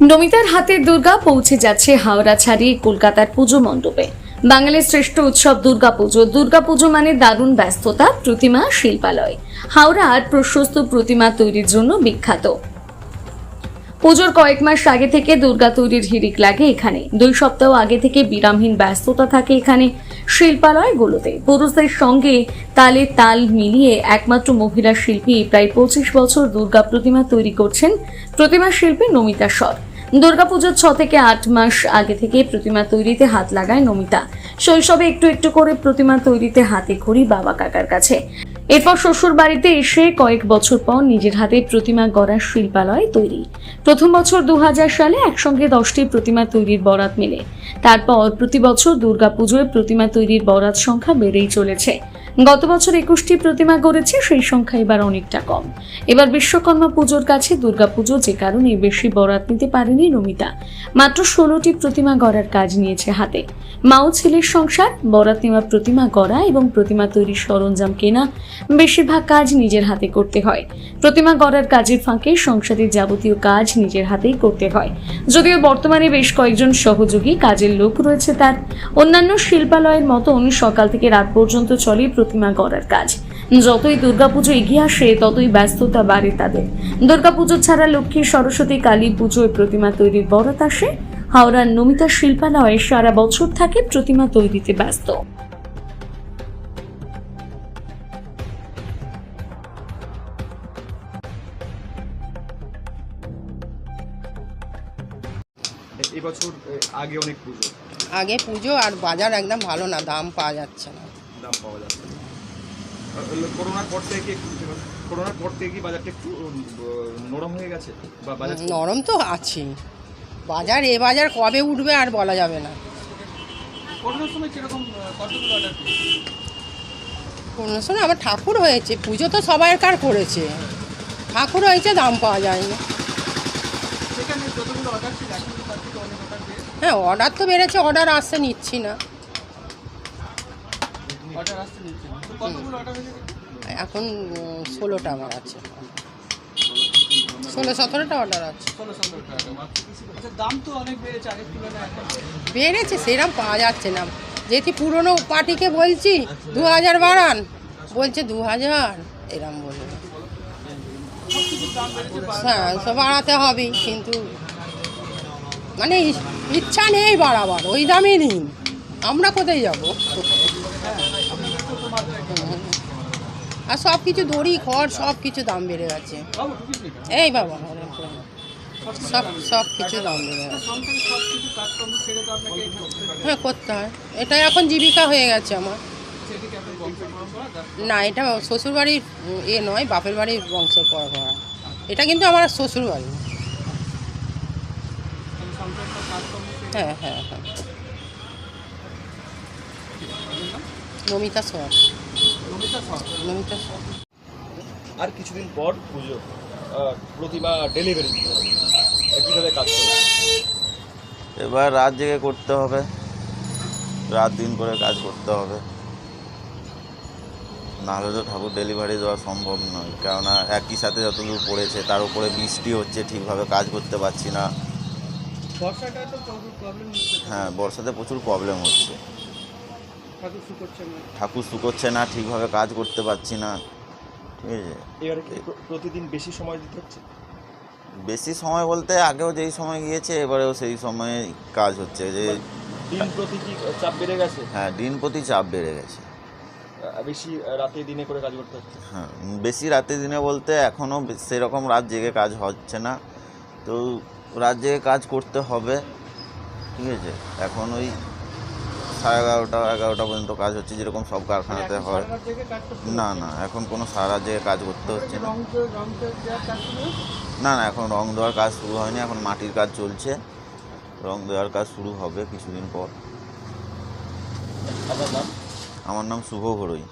নমিতার হাতের দুর্গা পৌঁছে যাচ্ছে হাওড়া ছাড়িয়ে কলকাতার পুজো মণ্ডপে। বাঙালির শ্রেষ্ঠ উৎসব দুর্গাপুজো দুর্গাপুজো মানে দারুণ ব্যস্ততা, প্রতিমা, শিল্পালয়। হাওড়ার প্রশস্ত প্রতিমা তৈরির জন্য বিখ্যাত। পুজোর কয়েক মাস আগে থেকে দুর্গা তৈরির হিড়িক লাগে এখানে। দুই সপ্তাহ আগে থেকে বিরামহীন ব্যস্ততা থাকে এখানে। শিল্পালয়গুলোতে পুরুষদের সঙ্গে তালে তাল মিলিয়ে একমাত্র মহিলা শিল্পী প্রায় পঁচিশ বছর দুর্গা প্রতিমা তৈরি করছেন। প্রতিমা শিল্পী নমিতা স্বর দুর্গাপুজোর ছ থেকে আট মাস আগে থেকে প্রতিমা তৈরিতে হাত লাগায় নমিতা। শৈশবে একটু একটু করে প্রতিমা তৈরিতে হাতে খড়ি বাবা কাকার কাছে। এরপর শ্বশুর বাড়িতে এসে কয়েক বছর পর নিজের হাতে প্রতিমা গড়ার শিল্পালয় তৈরি। প্রথম বছর দু হাজার সালে একসঙ্গে দশটি প্রতিমা তৈরির বরাত মেলে। তারপর প্রতি বছর দুর্গাপুজোয় প্রতিমা তৈরির বরাত সংখ্যা বেড়েই চলেছে। গত বছর একুশটি প্রতিমা গড়েছে, সেই সংখ্যা এবার অনেকটা কম। এবার বিশ্বকর্মা পুজোর কাছে দুর্গাপুজো যে কারণে বেশি বরাত নিতে পারেনি নমিতা মাত্র ষোলোটি প্রতিমা গড়ার কাজ নিয়েছে হাতে। মা ও ছেলের সংসার, বরাত নেওয়া প্রতিমা গড়া এবং প্রতিমা তৈরির সরঞ্জাম কেনা বেশিরভাগ কাজ নিজের হাতে করতে হয়। প্রতিমা গড়ার কাজের ফাঁকে সংসারের যাবতীয় কাজ নিজের হাতেই করতে হয়। যদিও বর্তমানে বেশ কয়েকজন সহযোগী কাজের লোক রয়েছে তার। অন্যান্য শিল্পালয়ের মতন সকাল থেকে রাত পর্যন্ত চলে প্রতিমা গড়ার কাজ। যতই দুর্গাপুজো এগিয়ে আসে, ততই ব্যস্ততা বাড়ে তাদের। দুর্গাপুজো ছাড়া লক্ষ্মী, সরস্বতী, কালী পুজোয় প্রতিমা তৈরির বরাত আসে। হাওড়ার নমিতা শিল্পালয়ে সারা বছর থাকে প্রতিমা তৈরিতে ব্যস্ত। এবছর আগে অনেক পুজো। আগে পুজো আর বাজার একদম ভালো না দাম পাওয়া যাচ্ছে না। দাম পাওয়া যাচ্ছে না। করোনার পর থেকে কি করোনার পর থেকে কি বাজারটা একটু নরম হয়ে গেছে? বা নরম তো আছে বাজার এ বাজার কবে উঠবে আর বলা যাবে না। করোনার সময় আবার ঠাকুর হয়েছে পুজো তো সবাই কার করেছে। ঠাকুর হয়েছে দাম পাওয়া যায়নি। হ্যাঁ অর্ডার তো বেড়েছে অর্ডার আসতে নিচ্ছি না। এখন ষোলোটা আমার আছে। ষোলো সতেরোটা অর্ডার আছে। আচ্ছা বেড়েছে সেরকম পাওয়া যাচ্ছে না। যেহেতু পুরনো পার্টিকে বলছি দু হাজার বাড়ান। বলছে দু হাজার এরম বলবে হ্যাঁ সব বাড়াতে হবেই কিন্তু মানে ইচ্ছা নেই বাড়াবার ওই দামই নিন। আমরা কোথায় যাব? আর সব কিছু দড়ি, খড় সব কিছু দাম বেড়ে গেছে? এই বাবা, সব সব কিছু দাম বেড়ে গেছে। হ্যাঁ করতে হয়। এটা এখন জীবিকা হয়ে গেছে আমার। না, এটা শ্বশুরবাড়ির এ নয়, বাপের বাড়ির বংশ পরম্পরা এটা কিন্তু আমার শ্বশুরবাড়ি। হ্যাঁ হ্যাঁ হ্যাঁ। নমিতা সর নমিতা আর কিছুদিন পর পুজো প্রতিমা ডেলিভারি দিতে হবে। কাজ করবে? এবার রাত জেগে করতে হবে। রাত দিন করে কাজ করতে হবে। নাহলে তো ঠাকুর ডেলিভারি দেওয়া সম্ভব নয়। কেননা একই সাথে যতদূর পড়েছে তার উপরে বৃষ্টি হচ্ছে ঠিকভাবে কাজ করতে পারছি না। বর্ষাটা তো প্রচুর প্রবলেম হচ্ছে। হ্যাঁ বর্ষাতে প্রচুর প্রবলেম হচ্ছে। ঠাকুর শুকোচ্ছে না। না ঠিকভাবে কাজ করতে পারছি না। ঠিক আছে? এবারে কি প্রতিদিন বেশি সময় দিতে হচ্ছে? বেশি সময় বলতে আগেও যেই সময় গিয়েছে এবারেও সেই সময়ে কাজ হচ্ছে যে দিন প্রতি কি চাপ বেড়ে গেছে? হ্যাঁ দিন প্রতি চাপ বেড়ে গেছে। বেশি রাতে দিনে করে কাজ করতে হচ্ছে? হ্যাঁ বেশি রাতে দিনে বলতে এখনও সেরকম রাত জেগে কাজ হচ্ছে না। তো রাত জেগে কাজ করতে হবে। ঠিক আছে? এখন ওই সাড়ে এগারোটা এগারোটা পর্যন্ত কাজ হচ্ছে যেরকম সব কারখানাতে হয়। না না এখন কোনো সারা জেগে কাজ করতে হচ্ছে না? না না এখন রং দেওয়ার কাজ শুরু হয়নি এখন মাটির কাজ চলছে। রং দেওয়ার কাজ শুরু হবে কিছুদিন পর। আমার নাম শুভ ঘরোই।